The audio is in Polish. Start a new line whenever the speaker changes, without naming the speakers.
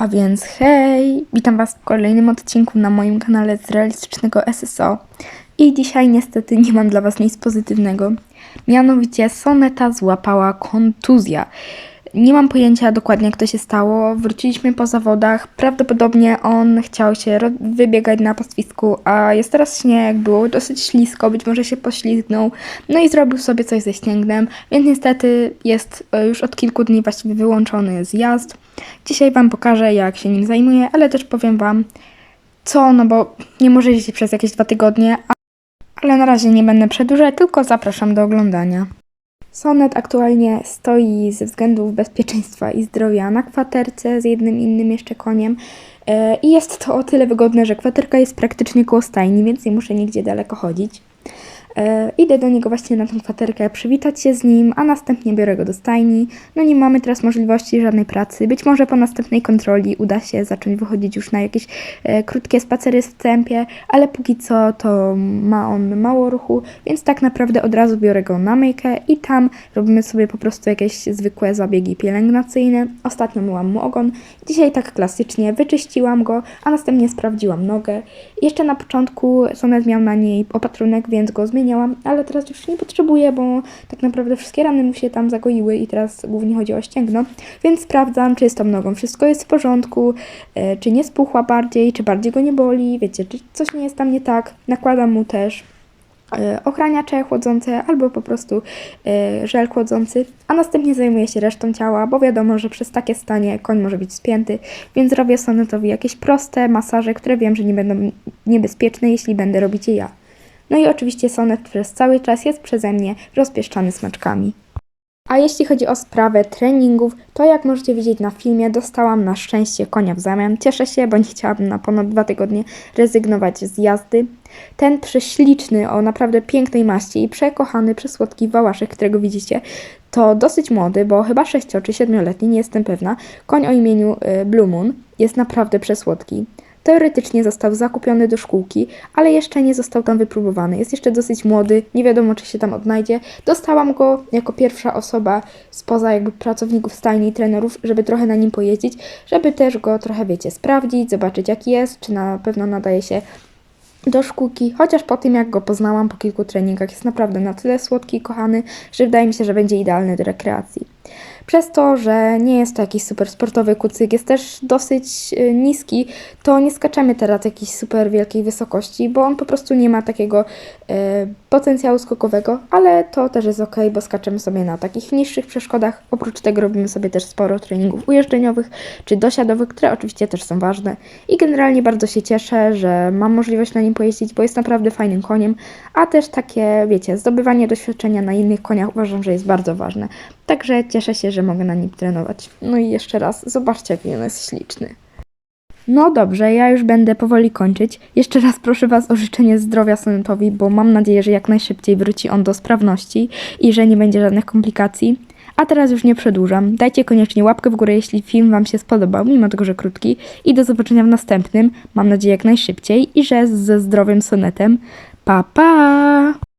A więc hej, witam Was w kolejnym odcinku na moim kanale z realistycznego SSO. I dzisiaj niestety nie mam dla Was nic pozytywnego. Mianowicie Soneta złapała kontuzja. Nie mam pojęcia dokładnie jak to się stało. Wróciliśmy po zawodach. Prawdopodobnie on chciał się wybiegać na pastwisku, a jest teraz śnieg, było dosyć ślisko, być może się poślizgnął. No i zrobił sobie coś ze ścięgnem, więc niestety jest e, już od kilku dni właściwie wyłączony z jazd. Dzisiaj Wam pokażę, jak się nim zajmuję, ale też powiem Wam, co, no bo nie może jeździć przez jakieś dwa tygodnie, ale na razie nie będę przedłużać, tylko zapraszam do oglądania. Sonet aktualnie stoi ze względów bezpieczeństwa i zdrowia na kwaterce z jednym innym jeszcze koniem. E, I jest to o tyle wygodne, że kwaterka jest praktycznie koło stajni, więc nie muszę nigdzie daleko chodzić. E, idę do niego właśnie na tą kwaterkę, przywitać się z nim, a następnie biorę go do stajni. No nie mamy teraz możliwości żadnej pracy. Być może po następnej kontroli uda się zacząć wychodzić już na jakieś e, krótkie spacery w tempie, ale póki co to ma on mało ruchu, więc tak naprawdę od razu biorę go na myjkę i tam robimy sobie po prostu jakieś zwykłe zabiegi pielęgnacyjne. Ostatnio myłam mu ogon, dzisiaj tak klasycznie wyczyściłam go, a następnie sprawdziłam nogę. Jeszcze na początku Sonet miał na niej opatrunek, więc go ale teraz już nie potrzebuję, bo tak naprawdę wszystkie rany mu się tam zagoiły i teraz głównie chodzi o ścięgno, więc sprawdzam, czy z tą nogą wszystko jest w porządku, e, czy nie spuchła bardziej, czy bardziej go nie boli, wiecie, czy coś nie jest tam nie tak. Nakładam mu też e, ochraniacze chłodzące albo po prostu e, żel chłodzący, a następnie zajmuję się resztą ciała, bo wiadomo, że przez takie stanie koń może być spięty, więc robię sonetowi jakieś proste masaże, które wiem, że nie będą niebezpieczne, jeśli będę robić je ja. No i oczywiście sonet przez cały czas jest przeze mnie rozpieszczany smaczkami. A jeśli chodzi o sprawę treningów, to jak możecie widzieć na filmie, dostałam na szczęście konia w zamian. Cieszę się, bo nie chciałabym na ponad dwa tygodnie rezygnować z jazdy. Ten prześliczny, o naprawdę pięknej maści i przekochany, przesłodki wałaszek, którego widzicie, to dosyć młody, bo chyba 6 czy 7-letni, nie jestem pewna. Koń o imieniu y, Blue Moon jest naprawdę przesłodki. Teoretycznie został zakupiony do szkółki, ale jeszcze nie został tam wypróbowany. Jest jeszcze dosyć młody, nie wiadomo czy się tam odnajdzie. Dostałam go jako pierwsza osoba spoza jakby pracowników stajni i trenerów, żeby trochę na nim pojeździć, żeby też go trochę, wiecie, sprawdzić, zobaczyć jaki jest, czy na pewno nadaje się do szkółki, chociaż po tym jak go poznałam po kilku treningach jest naprawdę na tyle słodki i kochany, że wydaje mi się, że będzie idealny do rekreacji. Przez to, że nie jest to jakiś super sportowy kucyk, jest też dosyć y, niski, to nie skaczemy teraz jakiejś super wielkiej wysokości, bo on po prostu nie ma takiego y, potencjału skokowego, ale to też jest ok, bo skaczemy sobie na takich niższych przeszkodach. Oprócz tego robimy sobie też sporo treningów ujeżdżeniowych czy dosiadowych, które oczywiście też są ważne. I generalnie bardzo się cieszę, że mam możliwość na nim pojeździć, bo jest naprawdę fajnym koniem, a też takie, wiecie, zdobywanie doświadczenia na innych koniach uważam, że jest bardzo ważne. Także cieszę się, że mogę na nim trenować. No i jeszcze raz, zobaczcie, jaki on jest śliczny. No dobrze, ja już będę powoli kończyć. Jeszcze raz proszę Was o życzenie zdrowia Sonetowi, bo mam nadzieję, że jak najszybciej wróci on do sprawności i że nie będzie żadnych komplikacji. A teraz już nie przedłużam. Dajcie koniecznie łapkę w górę, jeśli film Wam się spodobał, mimo tego, że krótki. I do zobaczenia w następnym. Mam nadzieję jak najszybciej i że ze zdrowym sonetem. Pa, pa!